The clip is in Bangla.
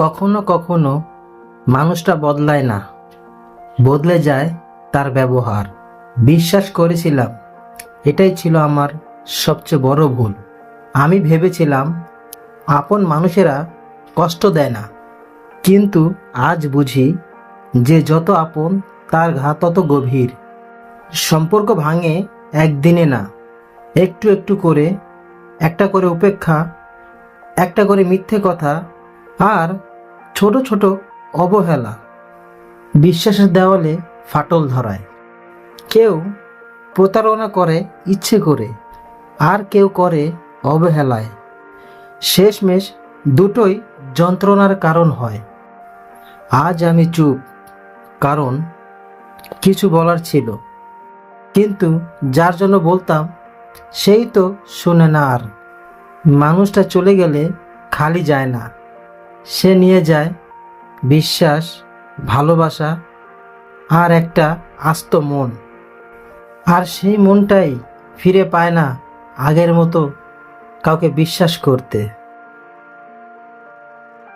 কখনো কখনো মানুষটা বদলায় না। বদলে যায় তার ব্যবহার। বিশ্বাস করেছিলাম, এটাই ছিল আমার সবচেয়ে বড় ভুল। আমি ভেবেছিলাম, আপন মানুষেরা কষ্ট দেয় না। কিন্তু আজ বুঝি যে যত আপন, তার ঘা তত গভীর। সম্পর্ক ভাঙে একদিনে না। একটু একটু করে, একটা করে উপেক্ষা, একটা করে মিথ্যে কথা, আর ছোট ছোট অবহেলা। বিশ্বাসের দেওয়ালে ফাটল ধরায়। কেউ প্রতারণা করে ইচ্ছে করে, আর কেউ করে অবহেলায়। শেষমেশ দুটোই যন্ত্রণার কারণ হয়। আজ আমি চুপ, কারণ কিছু বলার ছিল। কিন্তু যার জন্য বলতাম, সেই তো শুনে না আর। মানুষটা চলে গেলে খালি যায় না। সে নিয়ে যায় বিশ্বাস, ভালোবাসা আর একটা আস্ত মন। আর সেই মনটাই ফিরে পায় না আগের মতো কাউকে বিশ্বাস করতে।